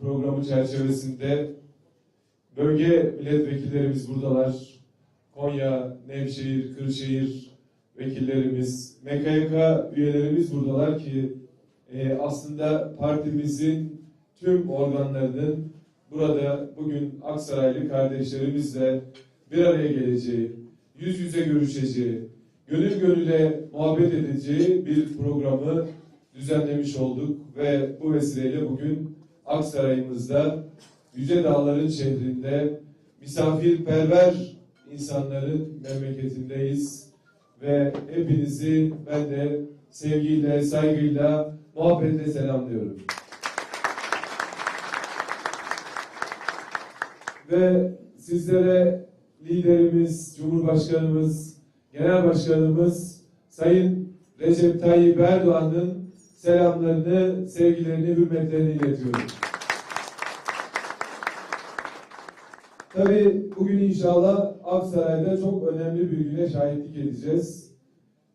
programı çerçevesinde bölge milletvekillerimiz buradalar. Konya, Nevşehir, Kırşehir vekillerimiz, MKYK üyelerimiz buradalar ki e, aslında partimizin tüm organlarının burada bugün Aksaraylı kardeşlerimizle bir araya geleceği, yüz yüze görüşeceği, gönül gönüle muhabbet edeceği bir programı düzenlemiş olduk ve bu vesileyle bugün Aksaray'ımızda Yüce Dağların şehrinde misafirperver insanların memleketindeyiz ve hepinizi ben de sevgiyle, saygıyla, muhabbetle selamlıyorum. Ve sizlere liderimiz, Cumhurbaşkanımız, Genel Başkanımız Sayın Recep Tayyip Erdoğan'ın selamlarını, sevgilerini, hürmetlerini iletiyorum. Tabii bugün inşallah Aksaray'da çok önemli bir güne şahitlik edeceğiz.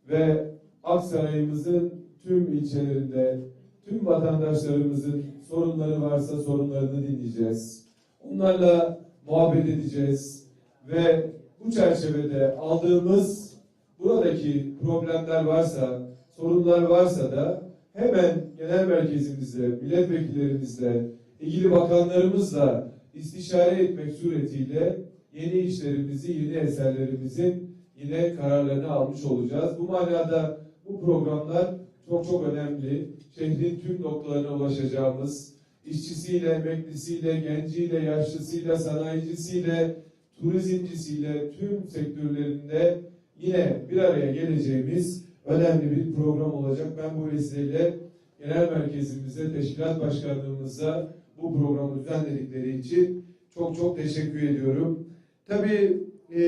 Ve Aksaray'ımızın tüm ilçelerinde, tüm vatandaşlarımızın sorunları varsa sorunlarını dinleyeceğiz. Onlarla muhabbet edeceğiz. Ve bu çerçevede aldığımız buradaki problemler varsa, sorunlar varsa da hemen genel merkezimizle, milletvekillerimizle, ilgili bakanlarımızla istişare etmek suretiyle yeni işlerimizi, yeni eserlerimizin yine kararlarını almış olacağız. Bu manada bu programlar çok çok önemli. Şehrin tüm noktalarına ulaşacağımız, işçisiyle, emeklisiyle, genciyle, yaşlısıyla, sanayicisiyle, turizmcisiyle tüm sektörlerinde yine bir araya geleceğimiz önemli bir program olacak. Ben bu vesileyle genel merkezimize, teşkilat başkanlığımıza bu programı düzenledikleri için çok çok teşekkür ediyorum. Tabii e,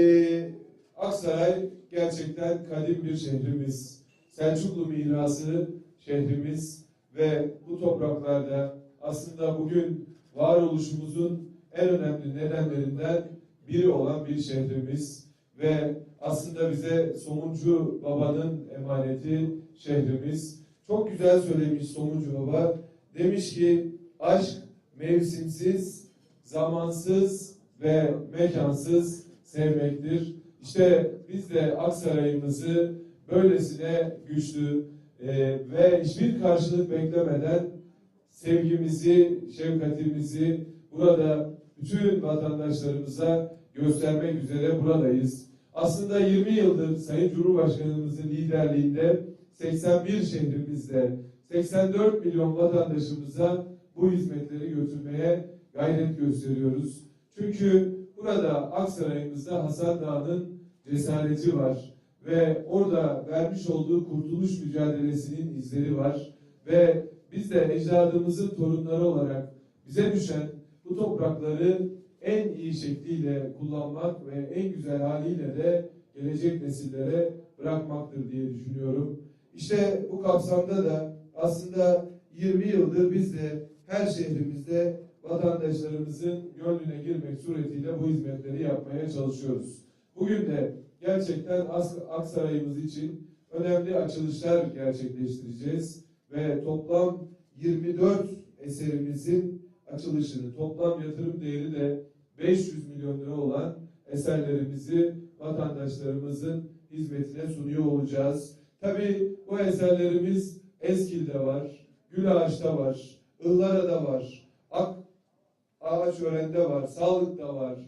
Aksaray gerçekten kadim bir şehrimiz. Selçuklu mirası şehrimiz ve bu topraklarda aslında bugün varoluşumuzun en önemli nedenlerinden biri olan bir şehrimiz ve aslında bize Somuncu Baba'nın emaneti şehrimiz. Çok güzel söylemiş Somuncu Baba. Demiş ki aşk mevsimsiz, zamansız ve mekansız sevmektir. İşte biz de Aksaray'ımızı böylesine güçlü e, ve hiçbir karşılık beklemeden sevgimizi, şefkatimizi burada bütün vatandaşlarımıza göstermek üzere buradayız. Aslında 20 yıldır Sayın Cumhurbaşkanımızın liderliğinde 81 şehrimizde 84 milyon vatandaşımıza bu hizmetleri götürmeye gayret gösteriyoruz. Çünkü burada Aksaray'ımızda Hasan Dağı'nın cesareti var ve orada vermiş olduğu kurtuluş mücadelesinin izleri var ve biz de ecdadımızın torunları olarak bize düşen bu toprakları en iyi şekliyle kullanmak ve en güzel haliyle de gelecek nesillere bırakmaktır diye düşünüyorum. İşte bu kapsamda da aslında 20 yıldır biz de her şehrimizde vatandaşlarımızın gönlüne girmek suretiyle bu hizmetleri yapmaya çalışıyoruz. Bugün de gerçekten Aksaray'ımız için önemli açılışlar gerçekleştireceğiz ve toplam 24 eserimizin açılışını, toplam yatırım değeri de 500 milyon lira olan eserlerimizi vatandaşlarımızın hizmetine sunuyor olacağız. Tabii bu eserlerimiz Eskil'de var, Gülağaç'ta var, Ihlara'da var, Ak Ağaçören'de var, Sağlık'ta var,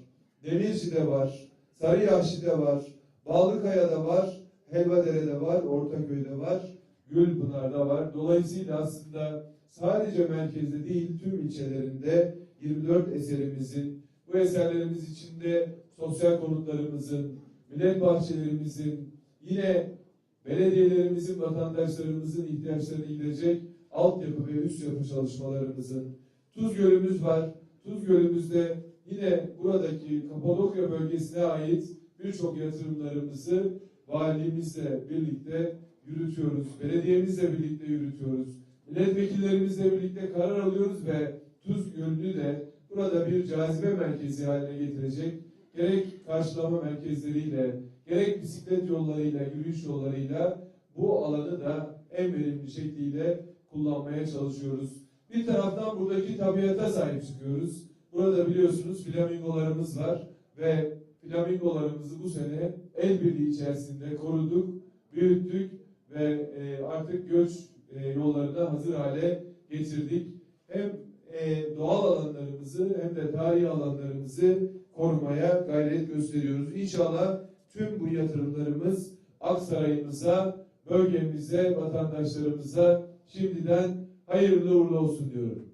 Demirci'de var, Sarıyahşi'de var, Bağlıkaya'da var, Helvadere'de var, Ortaköy'de var, Gülpınar'da var. Dolayısıyla aslında sadece merkezde değil tüm ilçelerinde 24 eserimizin, bu eserlerimiz içinde sosyal konutlarımızın, millet bahçelerimizin, yine belediyelerimizin, vatandaşlarımızın ihtiyaçlarını giderecek altyapı ve üst yapı çalışmalarımızın, Tuz Gölümüz var. Tuz Gölümüzde yine buradaki Kapadokya bölgesine ait birçok yatırımlarımızı valimizle birlikte yürütüyoruz. Belediyemizle birlikte yürütüyoruz. Milletvekillerimizle birlikte karar alıyoruz ve Tuz Gölü'nü de burada bir cazibe merkezi haline getirecek gerek karşılama merkezleriyle, gerek bisiklet yollarıyla, yürüyüş yollarıyla bu alanı da en verimli şekliyle kullanmaya çalışıyoruz. Bir taraftan buradaki tabiata sahip çıkıyoruz. Burada biliyorsunuz flamingolarımız var ve flamingolarımızı bu sene el birliği içerisinde koruduk, büyüttük ve e, artık göç e, yollarına hazır hale getirdik. Hem e, doğal alanlarımızı hem de tarihi alanlarımızı korumaya gayret gösteriyoruz. İnşallah tüm bu yatırımlarımız Aksaray'ımıza, bölgemize, vatandaşlarımıza şimdiden hayırlı uğurlu olsun diyorum.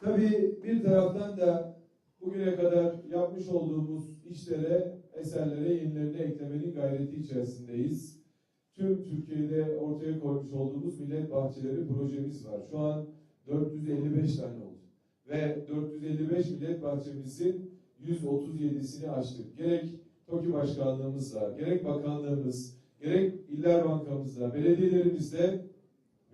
Tabii bir taraftan da bugüne kadar yapmış olduğumuz işlere, eserlere yenilerini eklemenin gayreti içerisindeyiz. Tüm Türkiye'de ortaya koymuş olduğumuz millet bahçeleri projemiz var. Şu an 455 tane oldu. Ve 455 millet bahçemizin 137'sini açtık. Gerek TOKİ Başkanlığımızla, gerek bakanlığımız, gerek İller Bankamızla, belediyelerimizle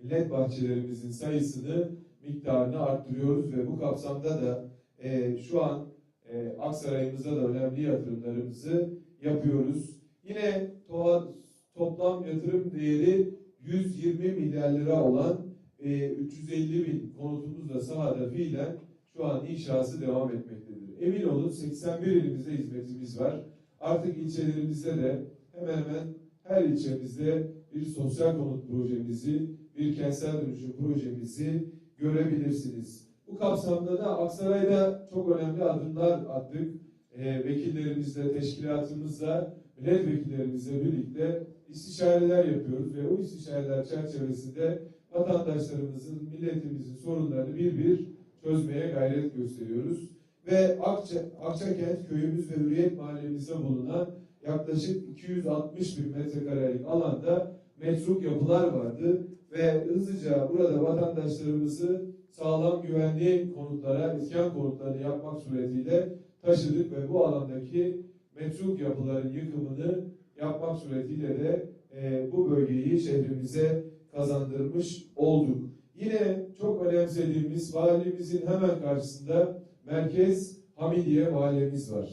millet bahçelerimizin sayısını, miktarını arttırıyoruz ve bu kapsamda da e, şu an e, Aksaray'ımıza da önemli yatırımlarımızı yapıyoruz. Yine to- toplam yatırım değeri 120 milyar lira olan e, 350 bin konutumuz da sahada fiilen şu an inşası devam etmektedir. Emin olun 81 ilimizde hizmetimiz var. Artık ilçelerimizde de hemen hemen her ilçemizde bir sosyal konut projemizi, bir kentsel dönüşüm projemizi görebilirsiniz. Bu kapsamda da Aksaray'da çok önemli adımlar attık. E, vekillerimizle, teşkilatımızla, milletvekillerimizle birlikte istişareler yapıyoruz ve o istişareler çerçevesinde vatandaşlarımızın, milletimizin sorunlarını bir bir çözmeye gayret gösteriyoruz. Ve Akça, Akçakent köyümüz ve Hürriyet mahallemizde bulunan yaklaşık 260 bin metrekarelik alanda metruk yapılar vardı ve hızlıca burada vatandaşlarımızı sağlam güvenli konutlara, iskan konutlarını yapmak suretiyle taşıdık ve bu alandaki metruk yapıların yıkımını yapmak suretiyle de e, bu bölgeyi şehrimize kazandırmış olduk. Yine çok önemsediğimiz valimizin hemen karşısında Merkez Hamidiye mahallemiz var.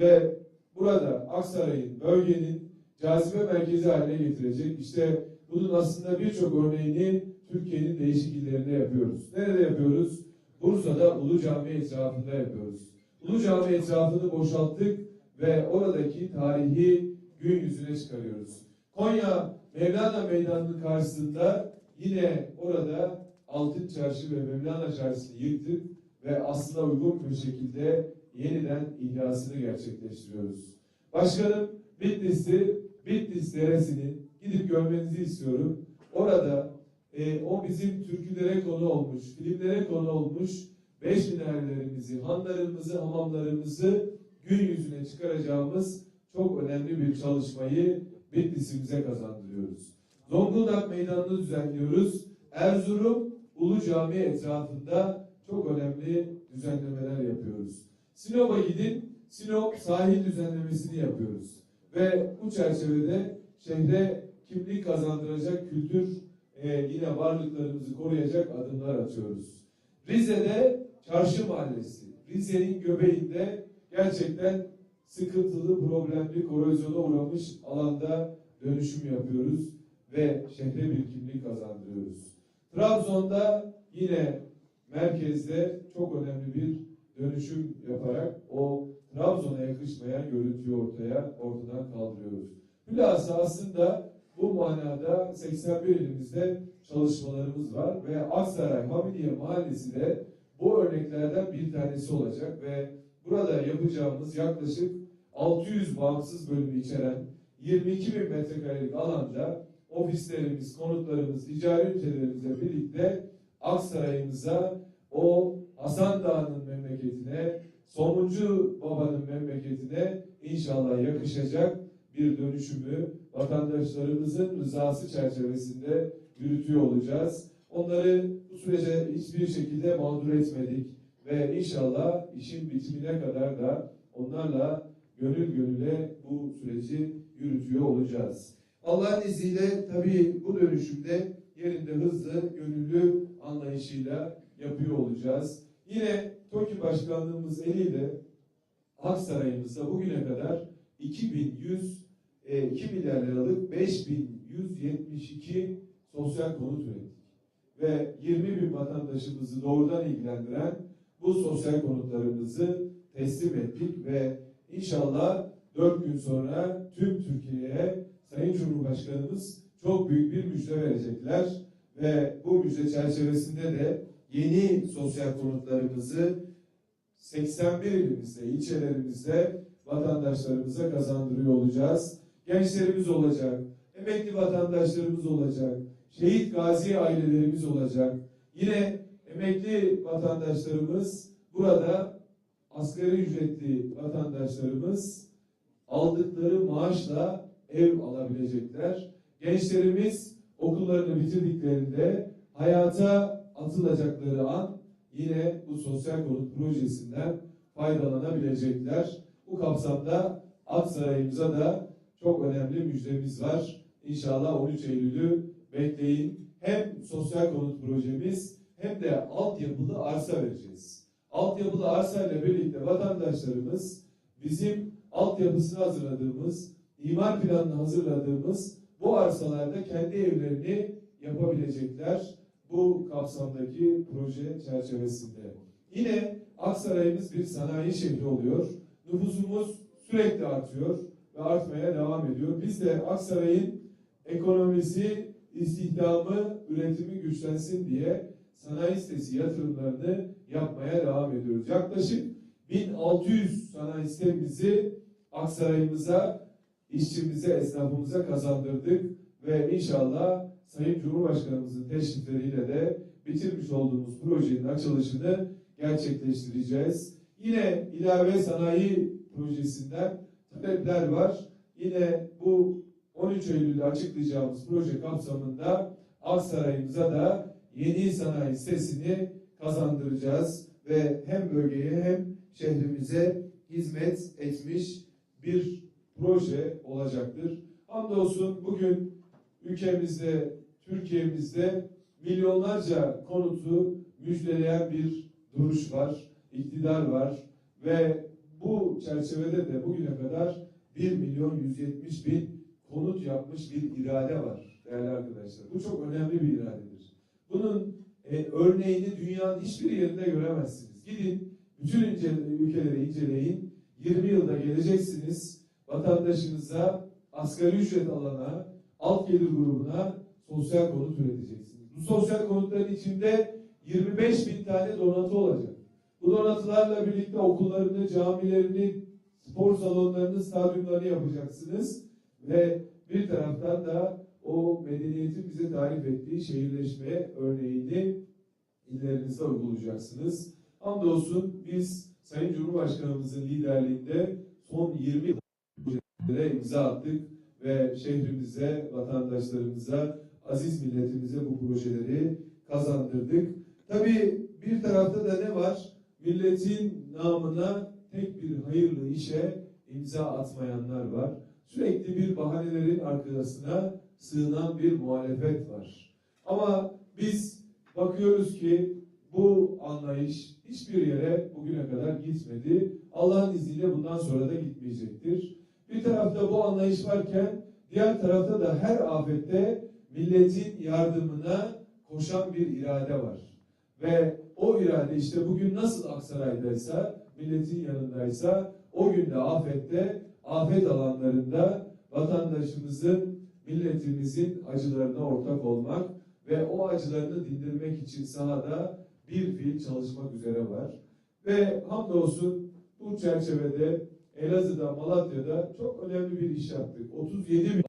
Ve burada Aksaray'ın, bölgenin cazibe merkezi haline getirecek. İşte bunun aslında birçok örneğini Türkiye'nin değişik illerinde yapıyoruz. Nerede yapıyoruz? Bursa'da Ulu Cami etrafında yapıyoruz. Ulu Cami etrafını boşalttık ve oradaki tarihi gün yüzüne çıkarıyoruz. Konya Mevlana Meydanı'nın karşısında yine orada Altın Çarşı ve Mevlana Çarşı'nı yıktık ve aslında uygun bir şekilde yeniden ihyasını gerçekleştiriyoruz. Başkanım Bitlis'ti, Bitlis Deresi'nin gidip görmenizi istiyorum. Orada e, o bizim türkülere konu olmuş, filmlere konu olmuş beş minarelerimizi, hanlarımızı, hamamlarımızı gün yüzüne çıkaracağımız çok önemli bir çalışmayı Bitlis'imize kazandırıyoruz. Zonguldak Meydanı'nı düzenliyoruz. Erzurum Ulu Cami etrafında çok önemli düzenlemeler yapıyoruz. Sinop'a gidin, Sinop sahil düzenlemesini yapıyoruz. Ve bu çerçevede şehre kimlik kazandıracak kültür e, yine varlıklarımızı koruyacak adımlar atıyoruz. Rize'de Çarşı Mahallesi, Rize'nin göbeğinde gerçekten sıkıntılı, problemli, korozyona uğramış alanda dönüşüm yapıyoruz ve şehre bir kimlik kazandırıyoruz. Trabzon'da yine merkezde çok önemli bir dönüşüm yaparak o Trabzon'a yakışmayan görüntüyü ortaya ortadan kaldırıyoruz. Hülasa aslında bu manada 81 ilimizde çalışmalarımız var ve Aksaray Hamidiye Mahallesi de bu örneklerden bir tanesi olacak ve burada yapacağımız yaklaşık 600 bağımsız bölümü içeren 22 bin metrekarelik alanda ofislerimiz, konutlarımız, ticari ünitelerimizle birlikte Aksaray'ımıza o Hasan Dağı'nın memleketine, Somuncu Baba'nın memleketine inşallah yakışacak bir dönüşümü vatandaşlarımızın rızası çerçevesinde yürütüyor olacağız. Onları bu sürece hiçbir şekilde mağdur etmedik ve inşallah işin bitimine kadar da onlarla gönül gönüle bu süreci yürütüyor olacağız. Allah'ın izniyle tabii bu dönüşümde yerinde hızlı, gönüllü anlayışıyla yapıyor olacağız. Yine TOKİ Başkanlığımız eliyle Aksaray'ımızda bugüne kadar 2100 e, 2 milyar liralık 5100 172 sosyal konut ürettik. Ve 20 bin vatandaşımızı doğrudan ilgilendiren bu sosyal konutlarımızı teslim ettik ve inşallah 4 gün sonra tüm Türkiye'ye Sayın Cumhurbaşkanımız çok büyük bir müjde verecekler ve bu müjde çerçevesinde de yeni sosyal konutlarımızı 81 ilimizde, ilçelerimizde vatandaşlarımıza kazandırıyor olacağız. Gençlerimiz olacak, emekli vatandaşlarımız olacak, şehit gazi ailelerimiz olacak. Yine emekli vatandaşlarımız burada asgari ücretli vatandaşlarımız aldıkları maaşla ev alabilecekler. Gençlerimiz okullarını bitirdiklerinde hayata atılacakları an yine bu sosyal konut projesinden faydalanabilecekler. Bu kapsamda Aksaray'ımıza da çok önemli müjdemiz var. İnşallah 13 Eylül'ü bekleyin. Hem sosyal konut projemiz hem de altyapılı arsa vereceğiz. Altyapılı arsa ile birlikte vatandaşlarımız bizim altyapısını hazırladığımız, imar planını hazırladığımız bu arsalarda kendi evlerini yapabilecekler bu kapsamdaki proje çerçevesinde. Yine Aksaray'ımız bir sanayi şehri oluyor. Nüfusumuz sürekli artıyor ve artmaya devam ediyor. Biz de Aksaray'ın ekonomisi, istihdamı, üretimi güçlensin diye sanayi sitesi yatırımlarını yapmaya devam ediyoruz. Yaklaşık 1600 sanayi sitemizi Aksaray'ımıza, işçimize, esnafımıza kazandırdık ve inşallah Sayın Cumhurbaşkanımızın teşrifleriyle de bitirmiş olduğumuz projenin açılışını gerçekleştireceğiz. Yine ilave sanayi projesinden talepler var. Yine bu 13 Eylül'de açıklayacağımız proje kapsamında Aksaray'ımıza da yeni sanayi sitesini kazandıracağız ve hem bölgeye hem şehrimize hizmet etmiş bir proje olacaktır. Hamdolsun bugün ülkemizde, Türkiye'mizde milyonlarca konutu müjdeleyen bir duruş var, iktidar var ve bu çerçevede de bugüne kadar 1 milyon 170 bin konut yapmış bir irade var değerli arkadaşlar. Bu çok önemli bir iradedir. Bunun e, örneğini dünyanın hiçbir yerinde göremezsiniz. Gidin bütün ince, ülkeleri inceleyin. 20 yılda geleceksiniz. Vatandaşınıza asgari ücret alana, alt gelir grubuna sosyal konut üreteceksiniz. Bu sosyal konutların içinde 25 bin tane donatı olacak. Bu donatılarla birlikte okullarını, camilerini, spor salonlarını, stadyumlarını yapacaksınız. Ve bir taraftan da o medeniyetin bize tarif ettiği şehirleşme örneğini illerinizde uygulayacaksınız. Hamdolsun biz Sayın Cumhurbaşkanımızın liderliğinde son 20 yılda imza attık ve şehrimize, vatandaşlarımıza, aziz milletimize bu projeleri kazandırdık. Tabii bir tarafta da ne var? Milletin namına tek bir hayırlı işe imza atmayanlar var. Sürekli bir bahanelerin arkasına sığınan bir muhalefet var. Ama biz bakıyoruz ki bu anlayış hiçbir yere bugüne kadar gitmedi. Allah'ın izniyle bundan sonra da gitmeyecektir. Bir tarafta bu anlayış varken diğer tarafta da her afette milletin yardımına koşan bir irade var. Ve o irade işte bugün nasıl Aksaray'daysa, milletin yanındaysa o gün de afette, afet alanlarında vatandaşımızın, milletimizin acılarına ortak olmak ve o acılarını dindirmek için sahada bir fiil çalışmak üzere var. Ve hamdolsun bu çerçevede Elazığ'da, Malatya'da çok önemli bir iş yaptık. 37 bin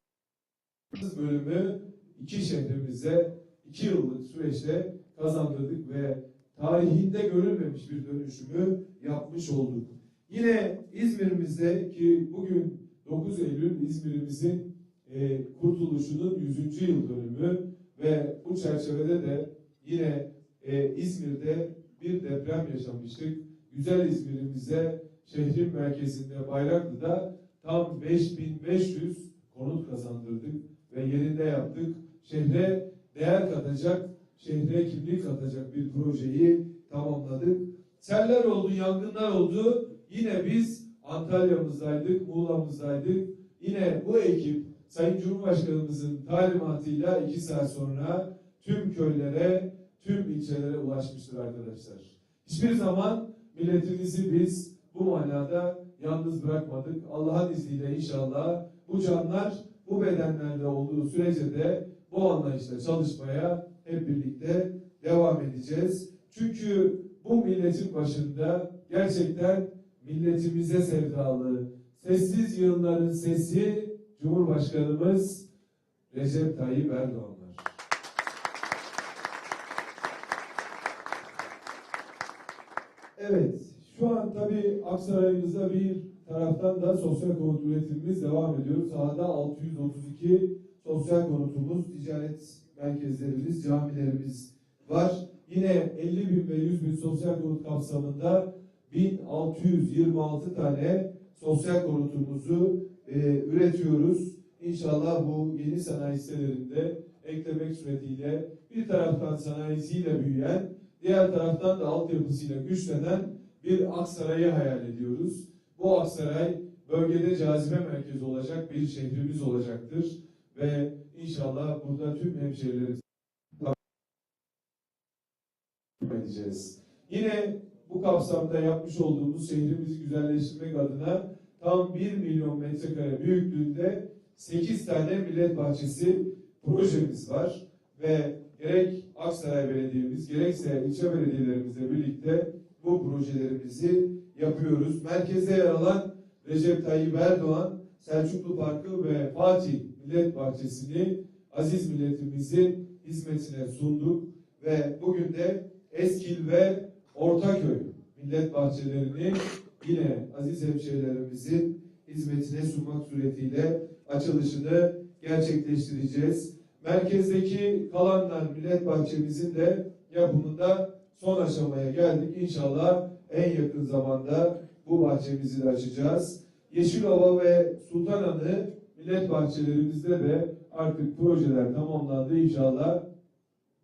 bölümü iki şehrimize iki yıllık süreçte kazandırdık ve tarihinde görülmemiş bir dönüşümü yapmış olduk. Yine İzmir'imizde ki bugün 9 Eylül İzmir'imizin e, kurtuluşunun 100. yıl dönümü ve bu çerçevede de yine e, İzmir'de bir deprem yaşamıştık. Güzel İzmir'imize şehrin merkezinde Bayraklı'da tam 5500 konut kazandırdık ve yerinde yaptık. Şehre değer katacak, şehre kimlik katacak bir projeyi tamamladık. Seller oldu, yangınlar oldu. Yine biz Antalya'mızdaydık, Muğla'mızdaydık. Yine bu ekip Sayın Cumhurbaşkanımızın talimatıyla iki saat sonra tüm köylere, tüm ilçelere ulaşmıştır arkadaşlar. Hiçbir zaman milletimizi biz bu manada yalnız bırakmadık. Allah'ın izniyle inşallah bu canlar bu bedenlerde olduğu sürece de bu anlayışla çalışmaya hep birlikte devam edeceğiz. Çünkü bu milletin başında gerçekten milletimize sevdalı, sessiz yığınların sesi Cumhurbaşkanımız Recep Tayyip Erdoğan. Evet, şu an tabii Aksaray'ımızda bir taraftan da sosyal konut üretimimiz devam ediyor. Sahada 632 sosyal konutumuz, ticaret merkezlerimiz, camilerimiz var. Yine 50 bin ve 100 bin sosyal konut kapsamında 1626 tane sosyal konutumuzu e, üretiyoruz. İnşallah bu yeni sanayi sitelerinde eklemek suretiyle bir taraftan sanayisiyle büyüyen, diğer taraftan da altyapısıyla güçlenen bir Aksaray'ı hayal ediyoruz. Bu Aksaray bölgede cazibe merkezi olacak bir şehrimiz olacaktır ve inşallah burada tüm hemşehrilerimiz edeceğiz. Yine bu kapsamda yapmış olduğumuz şehrimizi güzelleştirmek adına tam 1 milyon metrekare büyüklüğünde 8 tane millet bahçesi projemiz var ve gerek Aksaray Belediye'miz gerekse ilçe belediyelerimizle birlikte bu projelerimizi yapıyoruz. Merkezde yer alan Recep Tayyip Erdoğan Selçuklu Parkı ve Fatih Millet Bahçesi'ni aziz milletimizin hizmetine sunduk ve bugün de Eskil ve Ortaköy millet bahçelerini yine aziz hemşehrilerimizin hizmetine sunmak suretiyle açılışını gerçekleştireceğiz. Merkezdeki kalanlar millet bahçemizin de yapımında son aşamaya geldik. İnşallah en yakın zamanda bu bahçemizi de açacağız. Yeşilova ve Sultananı millet bahçelerimizde de artık projeler tamamlandı. İnşallah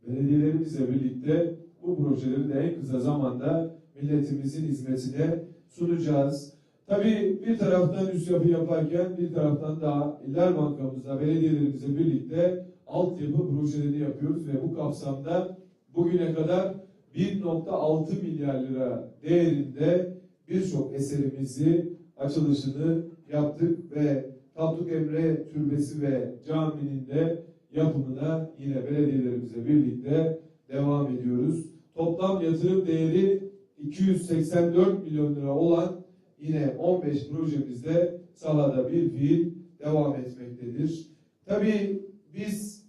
belediyelerimizle birlikte bu projeleri de en kısa zamanda milletimizin hizmetine sunacağız. Tabii bir taraftan üst yapı yaparken bir taraftan da İller Bankamızla belediyelerimizle birlikte altyapı projelerini yapıyoruz ve bu kapsamda bugüne kadar 1.6 milyar lira değerinde birçok eserimizi açılışını yaptık ve Tapduk Emre Türbesi ve caminin de yapımına yine belediyelerimizle birlikte devam ediyoruz. Toplam yatırım değeri 284 milyon lira olan yine 15 projemizde sahada bir fiil devam etmektedir. Tabii biz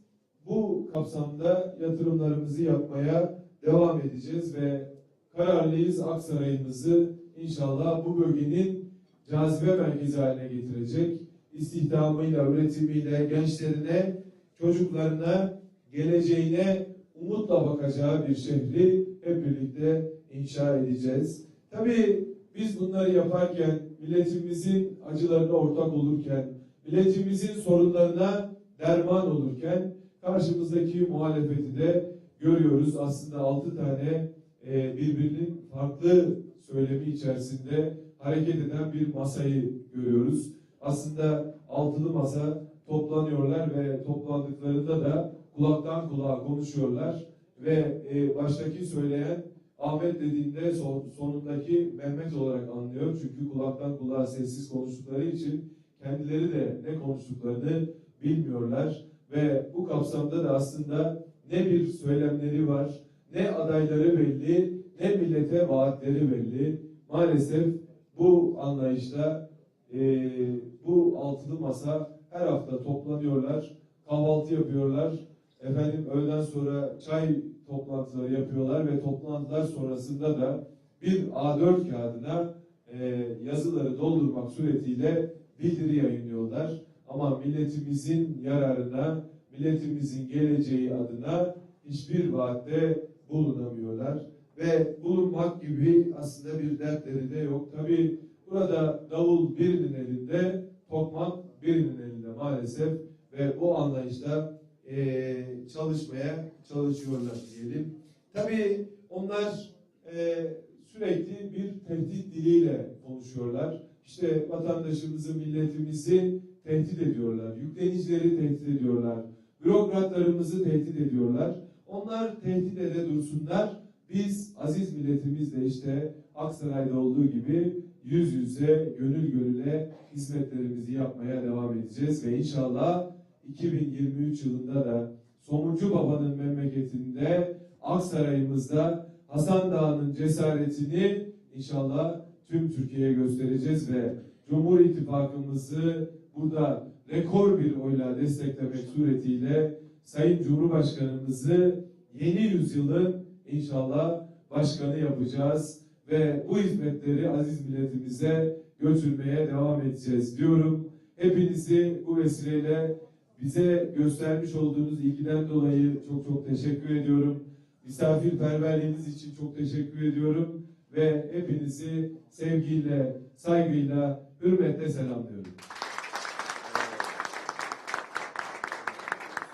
bu kapsamda yatırımlarımızı yapmaya devam edeceğiz ve kararlıyız Aksaray'ımızı inşallah bu bölgenin cazibe merkezi haline getirecek. İstihdamıyla, üretimiyle, gençlerine, çocuklarına, geleceğine umutla bakacağı bir şehri hep birlikte inşa edeceğiz. Tabii biz bunları yaparken, milletimizin acılarına ortak olurken, milletimizin sorunlarına derman olurken, karşımızdaki muhalefeti de görüyoruz. Aslında altı tane e, birbirinin farklı söylemi içerisinde hareket eden bir masayı görüyoruz. Aslında altılı masa toplanıyorlar ve toplandıklarında da kulaktan kulağa konuşuyorlar ve e, baştaki söyleyen Ahmet dediğinde son, sonundaki Mehmet olarak anlıyor. Çünkü kulaktan kulağa sessiz konuştukları için kendileri de ne konuştuklarını bilmiyorlar ve bu kapsamda da aslında ne bir söylemleri var, ne adayları belli, ne millete vaatleri belli. Maalesef bu anlayışla e, bu altılı masa her hafta toplanıyorlar, kahvaltı yapıyorlar, efendim öğleden sonra çay toplantıları yapıyorlar ve toplantılar sonrasında da bir A4 kağıdına e, yazıları doldurmak suretiyle bildiri yayınlıyorlar. Ama milletimizin yararına, milletimizin geleceği adına hiçbir vaatte bulunamıyorlar. Ve bulunmak gibi aslında bir dertleri de yok. Tabi burada davul birinin elinde, tokmak birinin elinde maalesef ve bu anlayışla e, çalışmaya çalışıyorlar diyelim. Tabii onlar e, sürekli bir tehdit diliyle konuşuyorlar. İşte vatandaşımızı, milletimizi tehdit ediyorlar. Yüklenicileri tehdit ediyorlar. Bürokratlarımızı tehdit ediyorlar. Onlar tehdit ede dursunlar. Biz aziz milletimizle işte Aksaray'da olduğu gibi yüz yüze, gönül gönüle hizmetlerimizi yapmaya devam edeceğiz ve inşallah 2023 yılında da Somuncu Baba'nın memleketinde Aksaray'ımızda Hasan Dağı'nın cesaretini inşallah tüm Türkiye'ye göstereceğiz ve Cumhur İttifakımızı burada rekor bir oyla desteklemek suretiyle Sayın Cumhurbaşkanımızı yeni yüzyılın inşallah başkanı yapacağız ve bu hizmetleri aziz milletimize götürmeye devam edeceğiz diyorum. Hepinizi bu vesileyle bize göstermiş olduğunuz ilgiden dolayı çok çok teşekkür ediyorum. Misafirperverliğiniz için çok teşekkür ediyorum ve hepinizi sevgiyle, saygıyla, hürmetle selamlıyorum.